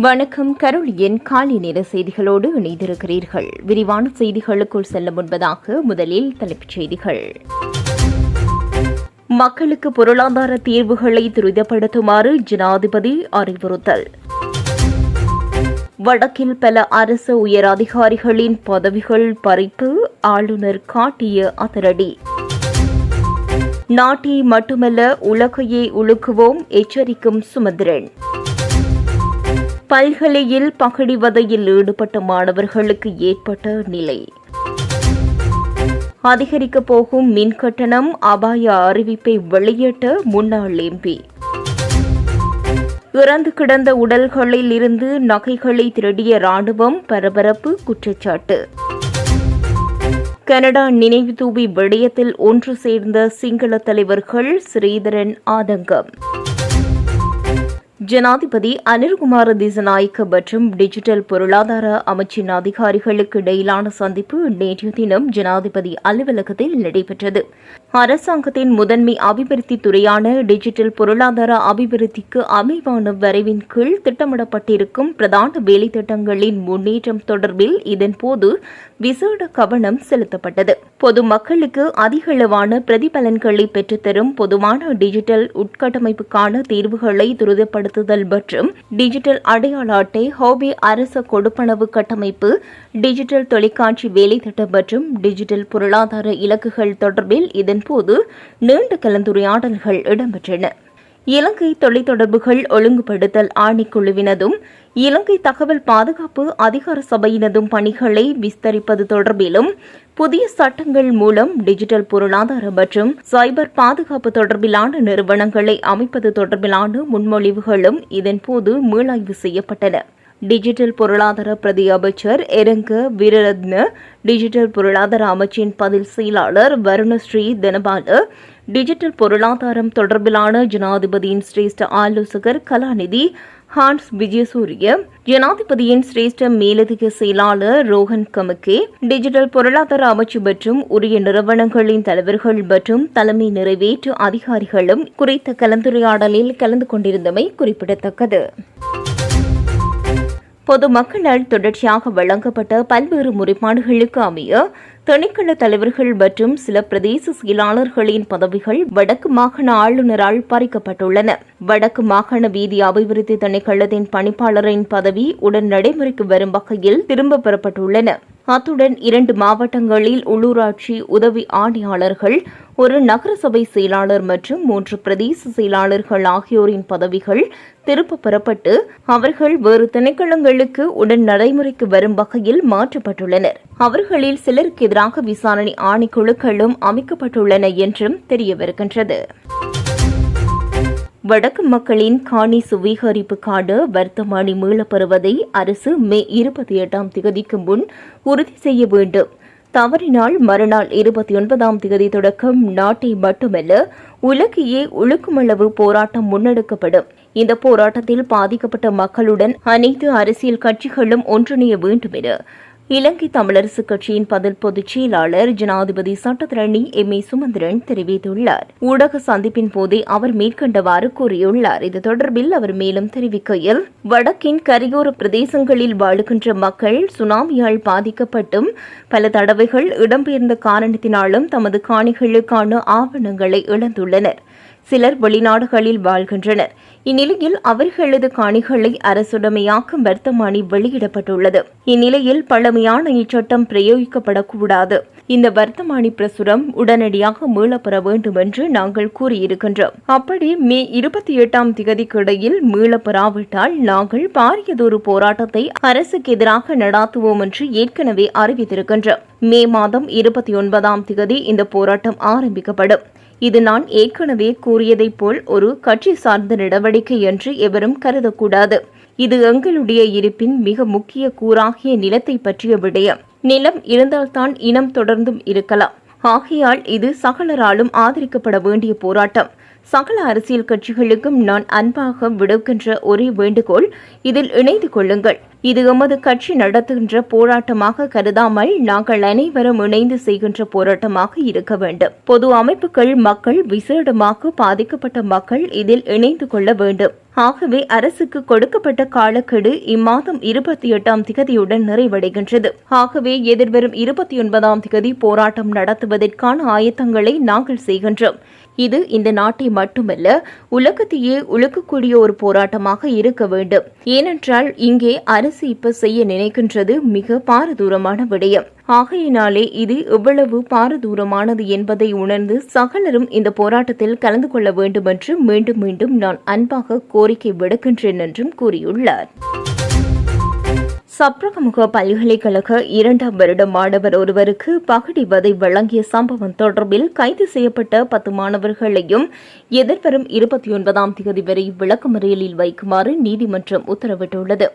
வணக்கம். கருளியின் காலை நேர செய்திகளோடு இணைந்திருக்கிறீர்கள். விரிவான செய்திகளுக்குள் செல்ல முன்பதாக முதலில் தலைப்புச் செய்திகள். மக்களுக்கு பொருளாதார தீர்வுகளை துரிதப்படுத்துமாறு ஜனாதிபதி அறிவுறுத்தல். வடக்கில் பல அரசு உயர் அதிகாரிகளின் பதவிகள் பறிப்பு ஆளுநர் காட்டிய அதிரடி. நாட்டை மட்டுமல்ல உலகையே உழுக்குவோம் எச்சரிக்கும் சுமந்திரன். பல்கலையில் பகடிவதையில் ஈடுபட்ட மாணவர்களுக்கு ஏற்பட்ட நிலை. அதிகரிக்கப் போகும் மின் கட்டணம் அபாய அறிவிப்பை வெளியிட்ட முன்னாள் எம்பி. இறந்து கிடந்த உடல்களில் இருந்து நகைகளை திருடிய ராணுவம் பரபரப்பு குற்றச்சாட்டு. கனடா நினைவு தூவி விடயத்தில் ஒன்று சேர்ந்த சிங்கள தலைவர்கள் ஸ்ரீதரன் ஆதங்கம். ஜனாதிபதி அனில்குமார திசநாயக்க மற்றும் டிஜிட்டல் பொருளாதார அமைச்சின் அதிகாரிகளுக்கு இடையிலான சந்திப்பு நேற்றைய தினம் ஜனாதிபதி அலுவலகத்தில் நடைபெற்றது. அரசாங்கத்தின் முதன்மை அபிவிருத்தி துறையான டிஜிட்டல் பொருளாதார அபிவிருத்திக்கு அமைவான வரைவின் கீழ் திட்டமிடப்பட்டிருக்கும் பிரதான வேலைத்திட்டங்களின் முன்னேற்றம் தொடர்பில் இதன்போது விசேட கவனம் செலுத்தப்பட்டது. பொதுமக்களுக்கு அதிகளவான பிரதிபலன்களை பெற்றுத்தரும் பொதுவான டிஜிட்டல் உட்கட்டமைப்புக்கான தீர்வுகளை துரிதப்படுத்துதல் மற்றும் டிஜிட்டல் அடையாள அட்டை ஹோபி அரச கொடுப்பனவு கட்டமைப்பு டிஜிட்டல் தொலைக்காட்சி வேலைத்திட்டம் மற்றும் டிஜிட்டல் பொருளாதார இலக்குகள் தொடர்பில் இதன்போது நீண்ட கலந்துரையாடல்கள் இடம்பெற்றன. இலங்கை தொலைத்தொடர்புகள் ஒழுங்குபடுத்தல் ஆணைக்குழுவினதும் இலங்கை தகவல் பாதுகாப்பு அதிகார சபையினதும் பணிகளை விஸ்தரிப்பது தொடர்பிலும் புதிய சட்டங்கள் மூலம் டிஜிட்டல் பொருளாதார மற்றும் சைபர் பாதுகாப்பு தொடர்பிலான நிறுவனங்களை அமைப்பது தொடர்பிலான முன்மொழிவுகளும் இதன்போது மீளாய்வு செய்யப்பட்டன. டிஜிட்டல் பொருளாதார பிரதி அமைச்சர் எரங்க வீரரத்ன டிஜிட்டல் பொருளாதார அமைச்சின் பதில் செயலாளர் வருணஸ்ரீ தனபால டிஜிட்டல் பொருளாதாரம் தொடர்பிலான ஜனாதிபதியின் சிரேஷ்ட ஆலோசகர் கலாநிதி ஹான்ஸ் விஜயசூரிய ஜனாதிபதியின் சிரேஷ்ட மேலதிக செயலாளர் ரோஹன் கமக்கே டிஜிட்டல் பொருளாதார அமைச்சு மற்றும் உரிய நிறுவனங்களின் தலைவர்கள் மற்றும் தலைமை நிறைவேற்று அதிகாரிகளும் குறித்த கலந்துரையாடலில் கலந்து கொண்டிருந்தமை குறிப்பிடத்தக்கது. பொதுமக்களால் தொடர்ச்சியாக வழங்கப்பட்ட பல்வேறு முறைப்பாடுகளுக்கு அமைய திணைக்கள தலைவர்கள் மற்றும் சில பிரதேச செயலாளர்களின் பதவிகள் வடக்கு மாகாண ஆளுநரால் பறிக்கப்பட்டுள்ளன. வடக்கு மாகாண வீதி அபிவிருத்தி திணைக்களத்தின் பணிப்பாளரின் பதவி உடன் நடைமுறைக்கு வரும் வகையில் திரும்பப் பெறப்பட்டுள்ளன. அத்துடன் இரண்டு மாவட்டங்களில் உள்ளூராட்சி உதவி ஆணையாளர்கள் ஒரு நகரசபை செயலாளர் மற்றும் மூன்று பிரதேச செயலாளர்கள் ஆகியோரின் பதவிகள் திருப்பப் பெறப்பட்டு அவர்கள் வேறு திணைக்களங்களுக்கு உடன் நடைமுறைக்கு வரும் வகையில் மாற்றப்பட்டுள்ளனர். அவர்களில் சிலருக்கு எதிராக விசாரணை ஆணைக்குழுக்களும் அமைக்கப்பட்டுள்ளன என்றும் தெரியவருகின்றது. வடக்கு மக்களின் காணி சுவீகரிப்புக்கான வர்த்தமானி மீளப்பெறுவதை அரசு மே இருபத்தி எட்டாம் திகதிக்கு முன் உறுதி செய்ய வேண்டும். தவறினால் மறுநாள் இருபத்தி ஒன்பதாம் தேதி தொடக்கம் நாட்டை மட்டுமல்ல உலகையே உழுக்குமளவு போராட்டம் முன்னெடுக்கப்படும். இந்த போராட்டத்தில் பாதிக்கப்பட்ட மக்களுடன் அனைத்து அரசியல் கட்சிகளும் ஒன்றிணைய வேண்டும் என இலங்கை தமிழரசுக் கட்சியின் பதில் பொதுச் செயலாளர் ஜனாதிபதி சட்டத்திரணி எம் ஏ சுமந்திரன் தெரிவித்துள்ளார். ஊடக சந்திப்பின் போதே அவர் மேற்கண்டவாறு கூறியுள்ளார். இது தொடர்பில் அவர் மேலும் தெரிவிக்கையில் வடக்கின் கரையோர பிரதேசங்களில் வாழுகின்ற மக்கள் சுனாமியால் பாதிக்கப்பட்டும் பல தடவைகள் இடம்பெயர்ந்த காரணத்தினாலும் தமது காணிகளுக்கான ஆவணங்களை இழந்துள்ளனர். சிலர் வெளிநாடுகளில் வாழ்கின்றனர். இந்நிலையில் அவர்களது காணிகளை அரசுடமையாக்கும் வர்த்தமானி வெளியிடப்பட்டுள்ளது. இந்நிலையில் பழமையான இச்சட்டம் பிரயோகிக்கப்படக்கூடாது. இந்த வர்த்தமானி பிரசுரம் உடனடியாக மீளப்பெற வேண்டும் என்று நாங்கள் கூறியிருக்கின்றோம். அப்படி மே இருபத்தி எட்டாம் திகதிக்கு இடையில் மீளப்பெறாவிட்டால் நாங்கள் பாரியதொரு போராட்டத்தை அரசுக்கு எதிராக நடாத்துவோம் என்று ஏற்கனவே அறிவித்திருக்கின்றோம். மே மாதம் இருபத்தி ஒன்பதாம் திகதி இந்த போராட்டம் ஆரம்பிக்கப்படும். இது நான் ஏற்கனவே கூறியதைப் போல் ஒரு கட்சி சார்ந்த நடவடிக்கை என்று எவரும் கருதக்கூடாது. இது எங்களுடைய இருப்பின் மிக முக்கிய கூறாகிய நிலத்தை பற்றிய விடயம். நிலம் இருந்தால்தான் இனம் தொடர்ந்தும் இருக்கலாம். ஆகையால் இது சகலராலும் ஆதரிக்கப்பட வேண்டிய போராட்டம். சகல அரசியல் கட்சிகளுக்கும் நான் அன்பாக விடுக்கின்ற ஒரே வேண்டுகோள் இதில் இணைந்து கொள்ளுங்கள். இது எமது கட்சி நடத்துகின்ற போராட்டமாக கருதாமல் நாங்கள் அனைவரும் இணைந்து செய்கின்ற போராட்டமாக இருக்க வேண்டும். பொது அமைப்புகள் மக்கள் விசேடமாக பாதிக்கப்பட்ட மக்கள் இதில் இணைந்து கொள்ள வேண்டும். ஆகவே அரசுக்கு கொடுக்கப்பட்ட காலக்கெடு இம்மாதம் இருபத்தி எட்டாம் திகதியுடன் நிறைவடைகின்றது. ஆகவே எதிர்வரும் இருபத்தி ஒன்பதாம் திகதி போராட்டம் நடத்துவதற்கான ஆயத்தங்களை நாங்கள் செய்கின்றோம். இது இந்த நாட்டை மட்டுமல்ல உலகத்தையே உழுக்கக்கூடிய ஒரு போராட்டமாக இருக்க வேண்டும். ஏனென்றால் இங்கே அரசு இப்ப செய்ய நினைக்கின்றது மிக பாரதூரமான விடயம். ஆகையினாலே இது எவ்வளவு பாரதூரமானது என்பதை உணர்ந்து சகலரும் இந்த போராட்டத்தில் கலந்து கொள்ள வேண்டும் என்று மீண்டும் மீண்டும் நான் அன்பாக கோரிக்கை விடுக்கின்றேன் என்றும் கூறியுள்ளார். சப்ரகமுக பல்கலைக்கழக இரண்டாம் வருட மாணவர் ஒருவருக்கு பகடி வதை வழங்கிய சம்பவம் தொடர்பில் கைது செய்யப்பட்ட பத்து மாணவர்களையும் எதிர்வரும் இருபத்தி ஒன்பதாம் தேதி வரை விளக்கமறியலில் வைக்குமாறு நீதிமன்றம் உத்தரவிட்டுள்ளது.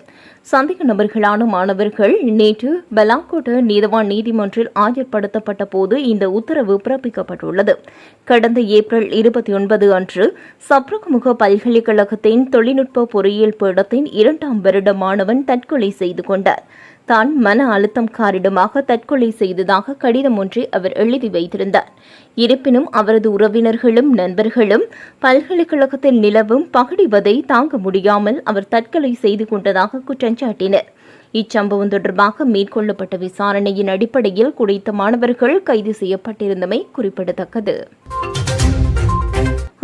சந்தேக நபர்களான மாணவர்கள் நேற்று பலாக்கோட்ட நீதவான் நீதிமன்றில் ஆஜர்படுத்தப்பட்ட போது இந்த உத்தரவு பிறப்பிக்கப்பட்டுள்ளது. கடந்த ஏப்ரல் இருபத்தி ஒன்பது அன்று சப்ரகமுக பல்கலைக்கழகத்தின் தொழில்நுட்ப பொறியியல் பீடத்தின் இரண்டாம் வருட மாணவன் தற்கொலை செய்து கொண்டார் தான் மன அழுத்தம் காரணமாக தற்கொலை செய்ததாக கடிதம் ஒன்றை அவர் எழுதி வைத்திருந்தார். இருப்பினும் அவரது உறவினர்களும் நண்பர்களும் பல்கலைக்கழகத்தில் நிலவும் பகடிவதை தாங்க முடியாமல் அவர் தற்கொலை செய்து கொண்டதாக குற்றஞ்சாட்டினர் இச்சம்பவம் தொடர்பாக மேற்கொள்ளப்பட்ட விசாரணையின் அடிப்படையில் குறித்த மாணவர்கள் கைது செய்யப்பட்டிருந்தமை குறிப்பிடத்தக்கது.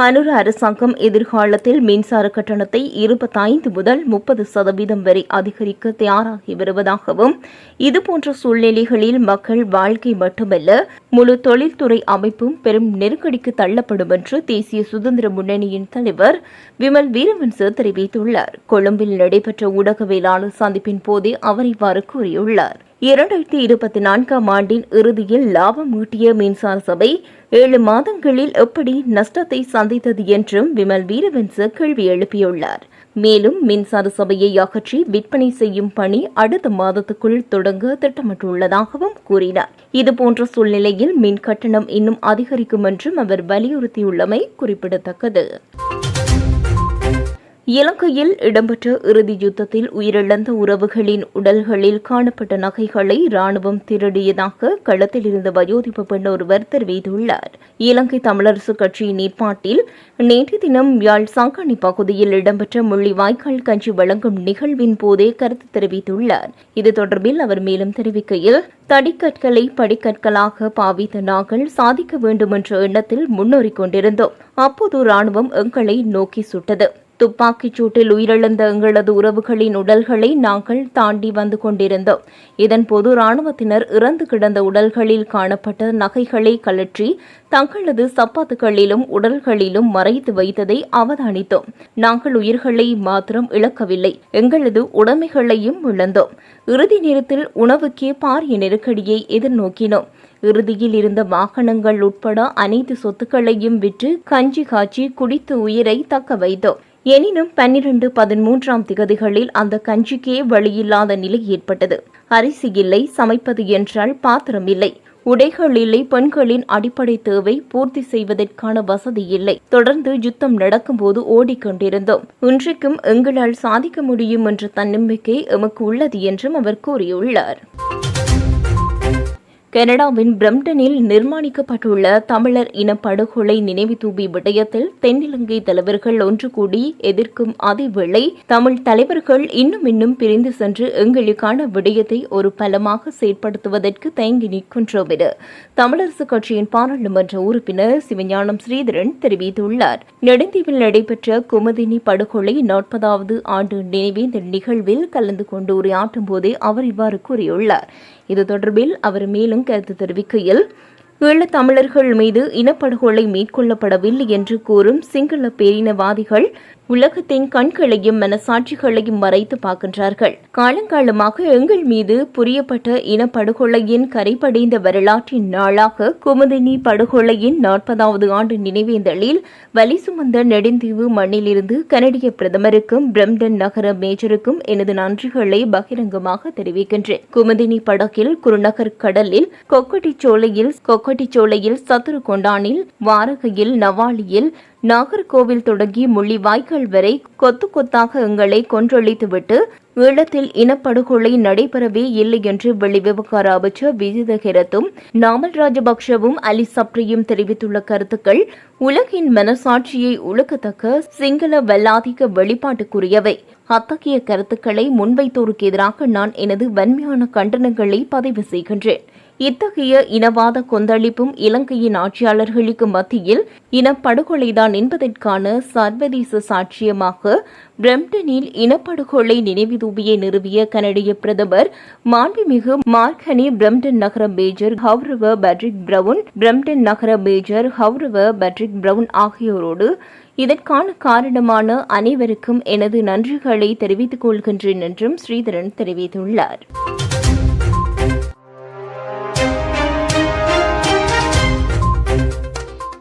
அனுர அரசாங்கம் எதிர்காலத்தில் மின்சார கட்டணத்தை இருபத்தைந்து முதல் முப்பது சதவீதம் வரை அதிகரிக்க தயாராகி வருவதாகவும் இதுபோன்ற சூழ்நிலைகளில் மக்கள் வாழ்க்கை மட்டுமல்ல முழு தொழில்துறை அமைப்பும் பெரும் நெருக்கடிக்கு தள்ளப்படும் என்று தேசிய சுதந்திர முன்னணியின் தலைவர் விமல் வீரவன்ச தெரிவித்துள்ளார். கொழும்பில் நடைபெற்ற ஊடகவியலாளர் சந்திப்பின் போதே அவர் இவ்வாறு கூறியுள்ளார். இரண்டாயிரத்தி இருபத்தி நான்காம் ஆண்டின் இறுதியில் லாபம் ஈட்டிய மின்சார சபை ஏழு மாதங்களில் எப்படி நஷ்டத்தை சந்தித்தது என்றும் விமல் வீரவன்ச கேள்வி எழுப்பியுள்ளார். மேலும் மின்சார சபையை அகற்றி விற்பனை செய்யும் பணி அடுத்த மாதத்துக்குள் தொடங்க திட்டமிட்டுள்ளதாகவும் கூறினார். இதுபோன்ற சூழ்நிலையில் மின் கட்டணம் இன்னும் அதிகரிக்கும் என்றும் அவர் வலியுறுத்தியுள்ளமை குறிப்பிடத்தக்கது. இலங்கையில் இடம்பெற்ற இறுதி யுத்தத்தில் உயிரிழந்த உறவுகளின் உடல்களில் காணப்பட்ட நகைகளை ராணுவம் திருடியதாக களத்தில் இருந்த வயோதிப பெண் ஒருவர் தெரிவித்துள்ளார். இலங்கை தமிழரசு கட்சியின் ஏற்பாட்டில் நேற்று தினம் யாழ் சாங்கனி பகுதியில் இடம்பெற்ற முள்ளிவாய்க்கால் கஞ்சி வழங்கும் நிகழ்வின் போதே கருத்து தெரிவித்துள்ளார். இது தொடர்பில் அவர் மேலும் தெரிவிக்கையில் தடிக்கற்களை படிக்கற்களாக பாவித்த நாங்கள் சாதிக்க வேண்டும் என்ற எண்ணத்தில் முன்னேறிக் கொண்டிருந்தோம். அப்போது ராணுவம் எங்களை நோக்கி சுட்டது. துப்பாக்கிச் சூட்டில் உயிரிழந்த எங்களது உறவுகளின் உடல்களை நாங்கள் தாண்டி வந்து கொண்டிருந்தோம். இதன்போது ராணுவத்தினர் இறந்து கிடந்த உடல்களில் காணப்பட்ட நகைகளை கழற்றி தங்களது சப்பாத்துகளிலும் உடல்களிலும் மறைத்து வைத்ததை அவதானித்தோம். நாங்கள் உயிர்களை மாத்திரம் இழக்கவில்லை எங்களது உடைமைகளையும் இழந்தோம். இறுதி நேரத்தில் உணவுக்கே பாரிய நெருக்கடியை எதிர்நோக்கினோம். இறுதியில் இருந்த வாகனங்கள் உட்பட அனைத்து சொத்துக்களையும் விற்று கஞ்சி காய்ச்சி குடித்து உயிரை தக்க வைத்தோம். எனினும் பன்னிரண்டு பதிமூன்றாம் திகதிகளில் அந்த கஞ்சிக்கே வழியில்லாத நிலை ஏற்பட்டது. அரிசி இல்லை சமைப்பது என்றால் பாத்திரம் இல்லை. உடைகள் இல்லை பெண்களின் அடிப்படை தேவை பூர்த்தி செய்வதற்கான வசதி இல்லை. தொடர்ந்து யுத்தம் நடக்கும்போது ஓடிக்கொண்டிருந்தோம். இன்றைக்கும் எங்களால் சாதிக்க முடியும் என்ற தன்னம்பிக்கை எமக்கு உள்ளது என்றும் அவர் கூறியுள்ளார். கனடாவின் பிரம்டனில் நிர்மாணிக்கப்பட்டுள்ள தமிழர் இன படுகொலை நினைவு தூபி விடயத்தில் தென்னிலங்கை தலைவர்கள் ஒன்று கூடி எதிர்க்கும் அதேவேளை தமிழ் தலைவர்கள் இன்னும் இன்னும் பிரிந்து சென்று எங்களுக்கான விடயத்தை ஒரு பலமாக செயற்படுத்துவதற்கு தயங்கி நிற்கின்றோம் என தமிழரசுக் கட்சியின் பாராளுமன்ற உறுப்பினர் சிவஞானம் ஸ்ரீதரன் தெரிவித்துள்ளார். நெடுந்தீவில் நடைபெற்ற குமுதினி படுகொலை நாற்பதாவது ஆண்டு நினைவேந்த நிகழ்வில் கலந்து கொண்டு உரையாற்றும் போதே அவர் இவ்வாறு கூறியுள்ளார். இது தொடர்பில் அவர் மேலும் கருத்து தெரிவிக்கையில் ஈழத்தமிழர்கள் மீது இனப்படுகொலை மேற்கொள்ளப்படவில்லை என்று கூறும் சிங்கள பேரினவாதிகள் உலகத்தின் கண்களையும் மனசாட்சிகளையும் மறைத்து பார்க்கின்றார்கள். காலங்காலமாக எங்கள் மீது புரியப்பட்ட இனப்படுகொலையின் கரைபடைந்த வரலாற்றின் நாளாக குமுதினி படுகொலையின் நாற்பதாவது ஆண்டு நினைவேந்தலில் வலி சுமந்த நெடுந்தீவு மண்ணிலிருந்து கனடிய பிரதமருக்கும் பிரம்டன் நகர மேஜருக்கும் எனது நன்றிகளை பகிரங்கமாக தெரிவிக்கின்றேன். குமுதினி படகில் குருநகர் கடலில் கொக்கட்டிச்சோலையில் கொக்கட்டிச்சோலையில் சத்துரு கொண்டானில் வாரகையில் நவாலியில் நாகர்கோவில் தொடங்கி முள்ளிவாய்க்கால் வரை கொத்து கொத்தாக எங்களை கொன்றொழித்துவிட்டு ஈழத்தில் இனப்படுகொலை நடைபெறவே இல்லை என்று வெளிவிவகார அமைச்சர் விஜித ஹெரத்தும் நாமல் ராஜபக்ஷவும் அலி சப்ரியும் தெரிவித்துள்ள கருத்துக்கள் உலகின் மனசாட்சியை உலகத்தக்க சிங்கள வல்லாதிக்க வெளிப்பாட்டுக்குரியவை. அத்தகைய கருத்துக்களை முன்வைத்தோருக்கு எதிராக நான் எனது வன்மையான கண்டனங்களை பதிவு செய்கின்றேன். இத்தகைய இனவாத கொந்தளிப்பும் இலங்கையின் ஆட்சியாளர்களுக்கு மத்தியில் இனப்படுகொலைதான் என்பதற்கான சர்வதேச சாட்சியமாக பிரம்டனில் இனப்படுகொலை நினைவு தூபியை நிறுவிய கனடிய பிரதமர் மாண்புமிகு மார்கனி பிரம்டன் நகர மேஜர் ஹவுரவ பேட்ரிக் பிரவுன் பிரம்டன் நகர மேஜர் ஹவுரவ பேட்ரிக் பிரவுன் ஆகியோரோடு இதற்கான காரணமான அனைவருக்கும் எனது நன்றிகளை தெரிவித்துக் கொள்கின்றேன் என்றும் ஸ்ரீதரன் தெரிவித்துள்ளார்.